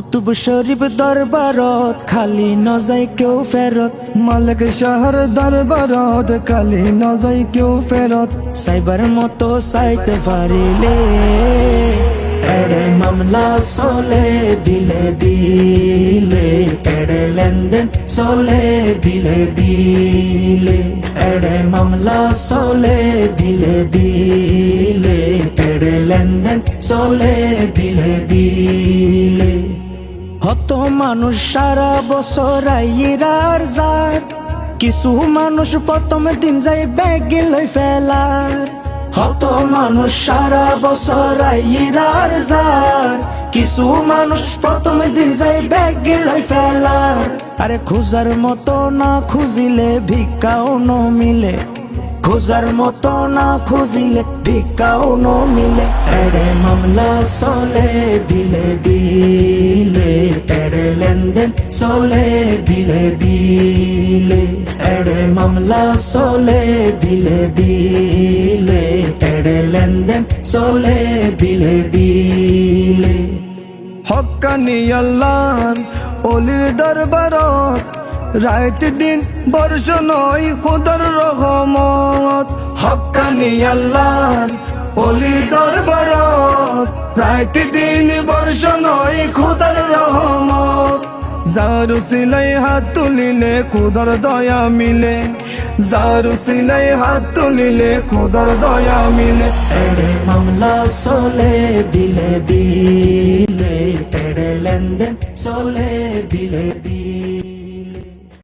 কুতুব শরীফ দরবারত, খালি নজাই কেউ ফেরত। মালিক শহর দরবারত, খালি নজাই কেউ ফেরত। সাইবার মতো সাইতে পারিলে, এড়ে মামলা চলে, দিলে দিলে। এড়ে লেনদেন চলে, দিলে দিলে। এড়ে মামলা চলে, দিলে দিলে। এড়ে লেনদেন চলে, দিলে দিলে। হত মানুষ সারা বছর আইরার যার কিছু মানুষ প্রথম দিন যাই ব্যাগ লই ফেলার। হত মানুষ সারা বছর আইরার যার কিছু মানুষ প্রথম দিন যাই ব্যাগ লই ফেলার। আরে খুঁজার মতো না খুঁজিলে ভিক্ষাও ন মিলে। খোঁজার মতো না খুঁজিলে ভিক্ষাও ন এড়ে মামলা চলে, দিলে দিলে। এড়ে লেনদেন চলে, দিলে দিলে। এড়ে মামলা চলে, দিলে দিলে। এড়ে লেনদেন চলে, দিলে দিলে। হকানি আল্লাহর অলির দরবারত রাত দিন বর্ষ নয় খুদর রহমত। হকানি আল্লাহর অলির দরবারত রাত দিন নয় খুদর রহমত। যারু সিলাই হাত তুলিলে খুদর দয়া মিলে, যারু সিলাই হাত তুলিলে খুদর দয়া মিলে। এড়ে মামলা চলে, দিলে দিলে এড়ে লেনদেন চলে, দিলে দিলে।